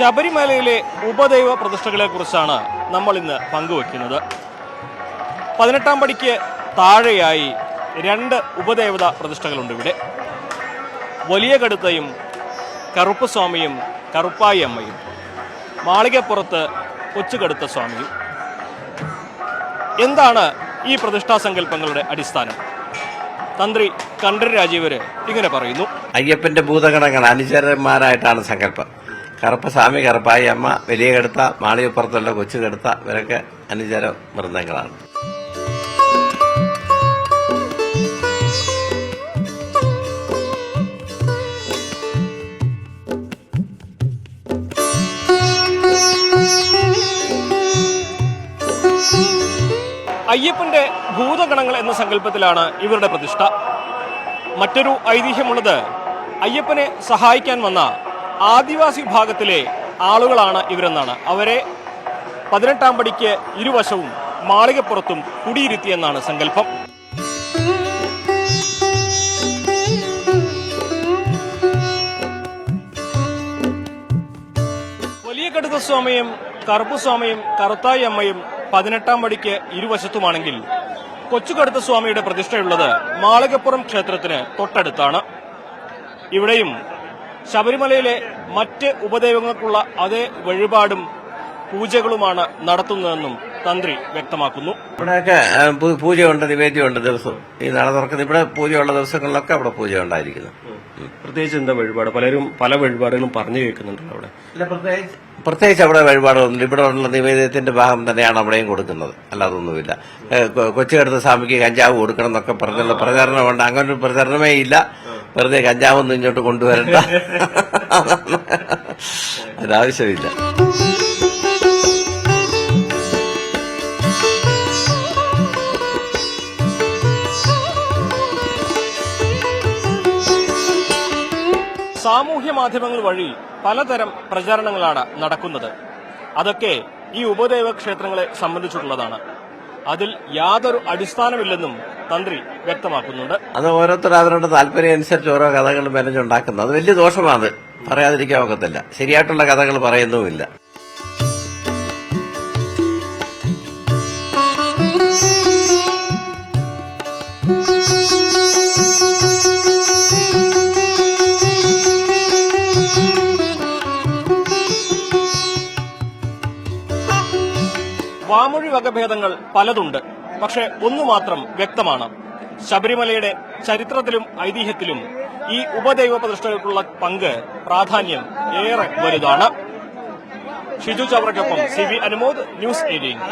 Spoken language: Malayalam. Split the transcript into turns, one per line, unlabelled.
ശബരിമലയിലെ ഉപദൈവ പ്രതിഷ്ഠകളെ കുറിച്ചാണ് നമ്മൾ ഇന്ന് പങ്കുവെക്കുന്നത്. പതിനെട്ടാം പടിക്ക് താഴെയായി രണ്ട് ഉപദേവത പ്രതിഷ്ഠകളുണ്ട് ഇവിടെ. വലിയ കടുത്തയും കറുപ്പ് സ്വാമിയും കറുപ്പായി അമ്മയും. മാളികപ്പുറത്ത് കൊച്ചുകടുത്ത സ്വാമിയും. എന്താണ് ഈ പ്രതിഷ്ഠാ സങ്കല്പങ്ങളുടെ അടിസ്ഥാനം? തന്ത്രി കണ്ഠര് രാജീവര് ഇങ്ങനെ പറയുന്നു.
അയ്യപ്പന്റെ ഭൂതഗണങ്ങൾ അനുചരന്മാരായിട്ടാണ് സങ്കല്പം. കറുപ്പ സ്വാമി കറുപ്പായി അമ്മ വലിയ കെടുത്ത മാളികപ്പുറത്തുള്ള കൊച്ചു കെടുത്ത ഇവരൊക്കെ അനുചര വൃന്ദങ്ങളാണ്.
അയ്യപ്പന്റെ ഭൂതഗണങ്ങൾ എന്ന സങ്കല്പത്തിലാണ് ഇവരുടെ പ്രതിഷ്ഠ. മറ്റൊരു ഐതിഹ്യമുള്ളത് അയ്യപ്പനെ സഹായിക്കാൻ വന്ന ആദിവാസി വിഭാഗത്തിലെ ആളുകളാണ് ഇവരെന്നാണ്. അവരെ പതിനെട്ടാം പടിക്ക് ഇരുവശവും മാളികപ്പുറത്തും കുടിയിരുത്തിയെന്നാണ് സങ്കല്പം. വലിയ കടുത്ത സ്വാമിയും കറുപ്പു സ്വാമിയും കറുത്തായി അമ്മയും പതിനെട്ടാം പടിക്ക് ഇരുവശത്തുമാണെങ്കിൽ കൊച്ചുകടുത്ത സ്വാമിയുടെ പ്രതിഷ്ഠയുള്ളത് മാളികപ്പുറം ക്ഷേത്രത്തിന് തൊട്ടടുത്താണ്. ഇവിടെയും ശബരിമലയിലെ മറ്റ് ഉപദേവങ്ങൾക്കുള്ള അതേ വഴിപാടും പൂജകളുമാണ് നടത്തുന്നതെന്നും തന്ത്രി വ്യക്തമാക്കുന്നു.
ഇവിടെയൊക്കെ പൂജയുണ്ട് നിവേദ്യമുണ്ട് ദിവസവും ഈ നട തുറക്കുന്ന ഇവിടെ പൂജയുള്ള ദിവസങ്ങളിലൊക്കെ അവിടെ പൂജ ഉണ്ടായിരിക്കുന്നു
പ്രത്യേകിച്ച് എന്താ വഴിപാട്? പലരും പല വഴിപാടുകളും പറഞ്ഞു കേൾക്കുന്നുണ്ടല്ലോ അവിടെ.
പ്രത്യേകിച്ച് അവിടെ വഴിപാടൊന്നുമില്ല ഇവിടെ ഉള്ള നിവേദ്യത്തിന്റെ ഭാഗം തന്നെയാണ് അവിടെയും കൊടുക്കുന്നത്. അല്ലാതൊന്നുമില്ല ഏ, കൊ- കൊച്ചുകടുത്ത സ്വാമിക്ക് കഞ്ചാവ് കൊടുക്കണം എന്നൊക്കെ പറഞ്ഞുള്ള പ്രചാരണമുണ്ട് അങ്ങനൊരു ഒരു പ്രചരണമേ ഇല്ല. വെറുതെ കഞ്ചാവൊന്നും ഇങ്ങോട്ട് കൊണ്ടുവരണ്ട. അതാവശ്യമില്ല
സാമൂഹ്യ മാധ്യമങ്ങൾ വഴി പലതരം പ്രചാരണങ്ങളാണ് നടക്കുന്നത്. അതൊക്കെ ഈ ഉപദേവ ക്ഷേത്രങ്ങളെ സംബന്ധിച്ചിട്ടുള്ളതാണ്. അതിൽ യാതൊരു അടിസ്ഥാനമില്ലെന്നും തന്ത്രി വ്യക്തമാക്കുന്നുണ്ട്.
അത് ഓരോരുത്തർ അവരുടെ താല്പര്യം അനുസരിച്ച് ഓരോ കഥകൾ മെനഞ്ഞുണ്ടാക്കുന്നത്. അത് വലിയ ദോഷമാണ്. പറയാതിരിക്കാൻ ഒക്കത്തില്ല ശരിയായിട്ടുള്ള കഥകൾ പറയുന്നുമില്ല.
വാമൊഴി വകഭേദങ്ങൾ പലതുണ്ട്. പക്ഷെ ഒന്നു മാത്രം വ്യക്തമാണ്. ശബരിമലയുടെ ചരിത്രത്തിലും ഐതിഹ്യത്തിലും ഈ ഉപദൈവ പ്രതിഷ്ഠകൾക്കുള്ള പങ്ക് പ്രാധാന്യം ഏറെ വലുതാണ്. Shiju ചവറയ്ക്കൊപ്പം C V Anumod news eighteen.